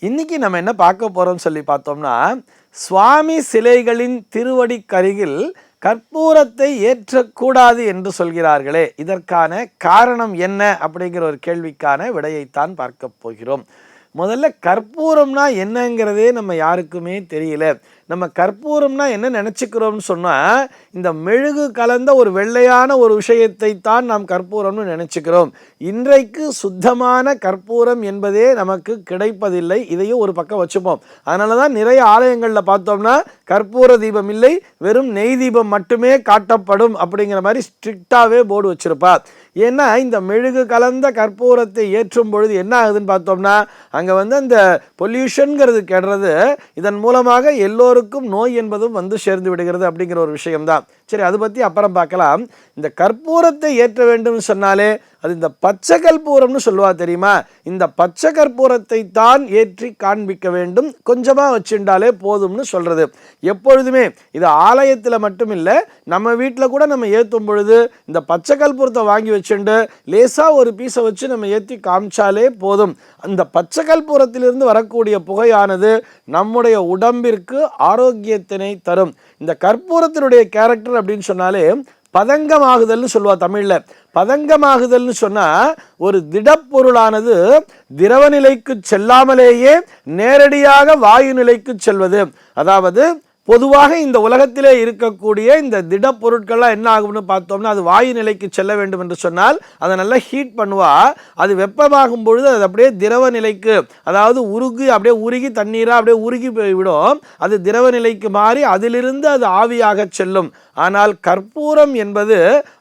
இன்றைக்கி நம்ம என்ன பார்க்க போகிறோம்னு சொல்லி பார்த்தோம்னா சுவாமி சிலைகளின் திருவடி கருகில் கற்பூரத்தை ஏற்றக்கூடாது என்று சொல்கிறார்களே. இதற்கான காரணம் என்ன அப்படிங்கிற ஒரு கேள்விக்கான விடையைத்தான் பார்க்க போகிறோம். முதல்ல கற்பூரம்னா என்னங்கிறதே நம்ம யாருக்குமே தெரியல. நம்ம கற்பூரம்னா என்ன நினச்சிக்கிறோம்னு சொன்னால் இந்த மெழுகு கலந்த ஒரு வெள்ளையான ஒரு விஷயத்தை தான் நாம் கற்பூரம்னு நினச்சிக்கிறோம். இன்றைக்கு சுத்தமான கற்பூரம் என்பதே நமக்கு கிடைப்பதில்லை இதையும் ஒரு பக்கம் வச்சுப்போம். அதனால தான் நிறைய ஆலயங்களில் பார்த்தோம்னா கற்பூர தீபம் இல்லை வெறும் நெய் தீபம் மட்டுமே காட்டப்படும் அப்படிங்கிற மாதிரி ஸ்ட்ரிக்டாகவே போர்டு வச்சுருப்பா. ஏன்னா இந்த மெழுகு கலந்த கற்பூரத்தை ஏற்றும் பொழுது என்ன ஆகுதுன்னு பார்த்தோம்னா அங்கே வந்து அந்த பொல்யூஷனுங்கிறது கெடுறது இதன் மூலமாக எல்லோரும் எல்லோருக்கும் நோய் என்பதும் வந்து சேர்ந்து விடுகிறது அப்படிங்கிற ஒரு விஷயம்தான். சரி அதை பற்றி அப்புறம் பார்க்கலாம். இந்த கற்பூரத்தை ஏற்ற வேண்டும்னு சொன்னாலே அது இந்த பச்சை கற்பூரம்னு சொல்லுவா தெரியுமா? இந்த பச்சை கற்பூரத்தை தான் ஏற்றி காண்பிக்க வேண்டும். கொஞ்சமாக வச்சுட்டாலே போதும்னு சொல்கிறது எப்பொழுதுமே இது ஆலயத்தில் மட்டும் இல்லை நம்ம வீட்டில் கூட நம்ம ஏற்றும் பொழுது இந்த பச்சை கற்பூரத்தை வாங்கி வச்சுண்டு லேசாக ஒரு பீஸை வச்சு நம்ம ஏற்றி காமிச்சாலே போதும். அந்த பச்சை கற்பூரத்திலிருந்து வரக்கூடிய புகையானது நம்முடைய உடம்பிற்கு ஆரோக்கியத்தினை தரும். இந்த கற்பூரத்தினுடைய கேரக்டர் அப்படின்னு சொன்னாலே பதங்கமாகுதல்னு சொல்லுவா தமிழில். பதங்கமாகுதல்னு சொன்னால் ஒரு திடப்பொருளானது திரவ நிலைக்கு செல்லாமலேயே நேரடியாக வாயு நிலைக்கு செல்வது. அதாவது பொதுவாக இந்த உலகத்திலே இருக்கக்கூடிய இந்த திடப்பொருட்கள்லாம் என்ன ஆகும்னு பார்த்தோம்னா அது வாயு நிலைக்கு செல்ல வேண்டும் என்று சொன்னால் அதை நல்லா ஹீட் பண்ணுவா. அது வெப்பமாகும் பொழுது அது அப்படியே திரவ நிலைக்கு அதாவது உருகி அப்படியே உருகி தண்ணீராக அப்படியே உருகி போய்விடும். அது திரவ நிலைக்கு மாறி அதிலிருந்து அது ஆவியாக செல்லும். ஆனால் கற்பூரம் என்பது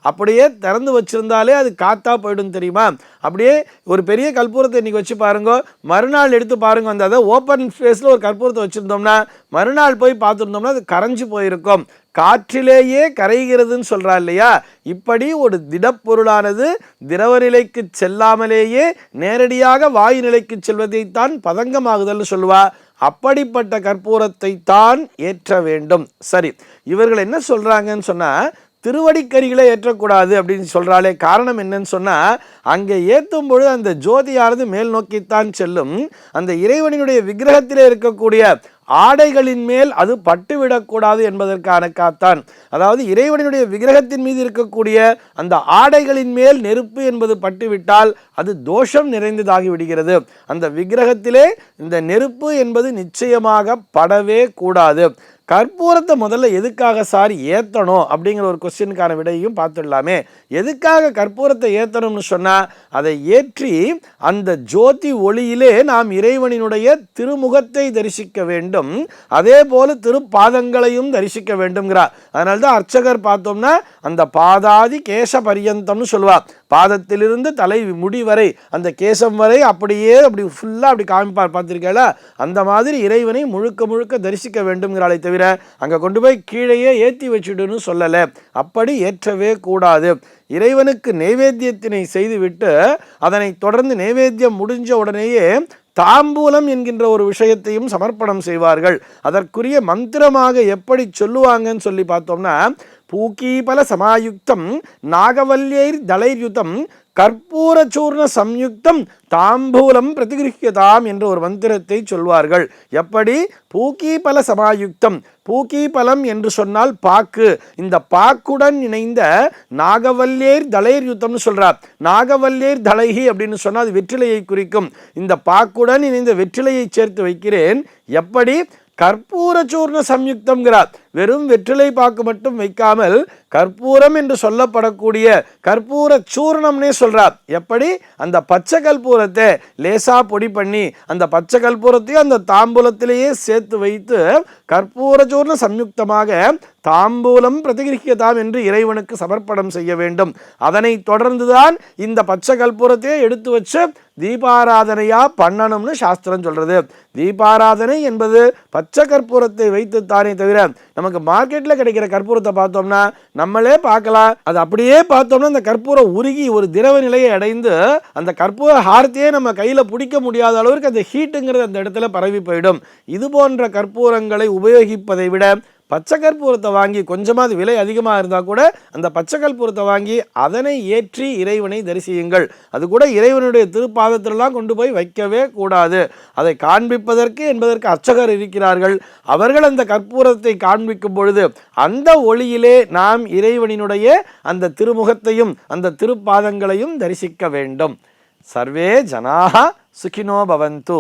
அப்படியே திறந்து வச்சுருந்தாலே அது காத்தா போயிடும் தெரியுமா? அப்படியே ஒரு பெரிய கற்பூரத்தை இன்னைக்கு வச்சு பாருங்க. மறுநாள் எடுத்து பாருங்க. அந்த அதை ஓப்பன் ஸ்பேஸில் ஒரு கற்பூரத்தை வச்சுருந்தோம்னா மறுநாள் போய் பார்த்துருந்தோம்னா அது கரைஞ்சு போயிருக்கும். காற்றிலேயே கரைகிறதுன்னு சொல்கிறா இல்லையா? இப்படி ஒரு திடப்பொருளானது திரவ நிலைக்கு செல்லாமலேயே நேரடியாக வாயு நிலைக்கு செல்வதைத்தான் பதங்கமாகுதல்னு சொல்லுவா. அப்படிப்பட்ட கற்பூரத்தை தான் ஏற்ற வேண்டும். சரி இவர்கள் என்ன சொல்கிறாங்கன்னு சொன்னால் திருவடிக்கரிகளை ஏற்றக்கூடாது அப்படின்னு சொல்கிறாலே காரணம் என்னன்னு சொன்னால் அங்கே ஏற்றும் பொழுது அந்த ஜோதியானது மேல் நோக்கித்தான் செல்லும். அந்த இறைவனினுடைய விக்கிரகத்திலே இருக்கக்கூடிய ஆடைகளின் மேல் அது பட்டுவிடக்கூடாது என்பதற்கான காத்தான். அதாவது இறைவனுடைய விக்கிரகத்தின் மீது இருக்கக்கூடிய அந்த ஆடைகளின் மேல் நெருப்பு என்பது பட்டுவிட்டால் அது தோஷம் நிறைந்ததாகி விடுகிறது. அந்த விக்கிரகத்திலே இந்த நெருப்பு என்பது நிச்சயமாக படவே கூடாது. கற்பூரத்தை முதல்ல எதுக்காக சார் ஏற்றணும் அப்படிங்கிற ஒரு கொஸ்டினுக்கான விடையும் பார்த்துடலாமே. எதுக்காக கற்பூரத்தை ஏற்றணும்னு சொன்னால் அதை ஏற்றி அந்த ஜோதி ஒளியிலே நாம் இறைவனினுடைய திருமுகத்தை தரிசிக்க வேண்டும். அதே போல திருப்பாதங்களையும் தரிசிக்க வேண்டும்ங்கிறார். அதனால தான் அர்ச்சகர் பார்த்தோம்னா அந்த பாதாதி கேச பரியந்தம்னு சொல்லுவார். பாதத்திலிருந்து தலை முடி வரை அந்த கேசம் வரை அப்படியே அப்படி ஃபுல்லாக அப்படி காமிப்பார். பார்த்துருக்கல அந்த மாதிரி இறைவனை முழுக்க முழுக்க தரிசிக்க வேண்டும்ங்கிறாளை தவிர அங்கே கொண்டு போய் கீழேயே ஏற்றி வச்சுடுன்னு சொல்லலை. அப்படி ஏற்றவே கூடாது. இறைவனுக்கு நைவேத்தியத்தினை செய்துவிட்டு அதனை தொடர்ந்து நைவேத்தியம் முடிஞ்ச உடனேயே தாம்பூலம் என்கின்ற ஒரு விஷயத்தையும் சமர்ப்பணம் செய்வார்கள். அதற்குரிய மந்திரமாக எப்படி சொல்லுவாங்கன்னு சொல்லி பார்த்தோம்னா பூக்கீபல சமாயுக்தம் நாகவல்யைர் தளைர்யுதம் கற்பூரச்சூர்ண சம்யுக்தம் தாம்பூலம் பிரதிகிருஹியதாம் என்ற ஒரு மந்திரத்தை சொல்வார்கள். எப்படி? பூக்கீபல சமாயுக்தம் பூக்கீபலம் என்று சொன்னால் பாக்கு. இந்த பாக்குடன் இணைந்த நாகவல்லேர் தளைர் யுத்தம்னு சொல்கிறார் நாகவல்லேர் தளைகி அப்படின்னு சொன்னால் அது வெற்றிலையை குறிக்கும். இந்த பாக்குடன் இணைந்த வெற்றிலையை சேர்த்து வைக்கிறேன். எப்படி? கற்பூர சூர்ண சம்யுக்தம்ங்கிறார் வெறும் வெற்றிலை பாக்கு மட்டும் வைக்காமல் கற்பூரம் என்று சொல்லப்படக்கூடிய கற்பூர சூர்ணம்னே சொல்கிறார் எப்படி? அந்த பச்சை கற்பூரத்தை லேசாக பொடி பண்ணி அந்த பச்சை கற்பூரத்தையும் அந்த தாம்பூலத்திலேயே சேர்த்து வைத்து கற்பூர சூர்ண சம்யுக்தமாக தாம்பூலம் பிரதிகிரிக்கதாம் என்று இறைவனுக்கு சமர்ப்பணம் செய்ய வேண்டும். அதனை தொடர்ந்துதான் இந்த பச்சை கற்பூரத்தையே எடுத்து வச்சு தீபாராதனையாக பண்ணணும்னு சாஸ்திரம் சொல்கிறது தீபாராதனை என்பது பச்சை கற்பூரத்தை வைத்துத்தானே தவிர நமக்கு மார்க்கெட்டில் கிடைக்கிற கற்பூரத்தை பார்த்தோம்னா நம்மளே பார்க்கலாம். அது அப்படியே பார்த்தோம்னா அந்த கற்பூரம் உருகி ஒரு திரவ நிலையை அடைந்து அந்த கற்பூர ஹாரத்தையே நம்ம கையில் பிடிக்க முடியாத அளவிற்கு அந்த ஹீட்டுங்கிறது அந்த இடத்துல பரவி போயிடும். இது போன்ற கற்பூரங்களை உபயோகிப்பதை விட பச்சை கற்பூரத்தை வாங்கி கொஞ்சமாவது விலை அதிகமாக இருந்தால் கூட அந்த பச்சை கற்பூரத்தை வாங்கி அதனை ஏற்றி இறைவனை தரிசியுங்கள். அது கூட இறைவனுடைய திருப்பாதத்திலலாம் கொண்டு போய் வைக்கவே கூடாது. அதை காண்பிப்பதற்கு என்பதற்கு அர்ச்சகர் இருக்கிறார்கள். அவர்கள் அந்த கற்பூரத்தை காண்பிக்கும் பொழுது அந்த ஒளியிலே நாம் இறைவனினுடைய அந்த திருமுகத்தையும் அந்த திருப்பாதங்களையும் தரிசிக்க வேண்டும். சர்வே ஜனாக சுகினோ பவந்து.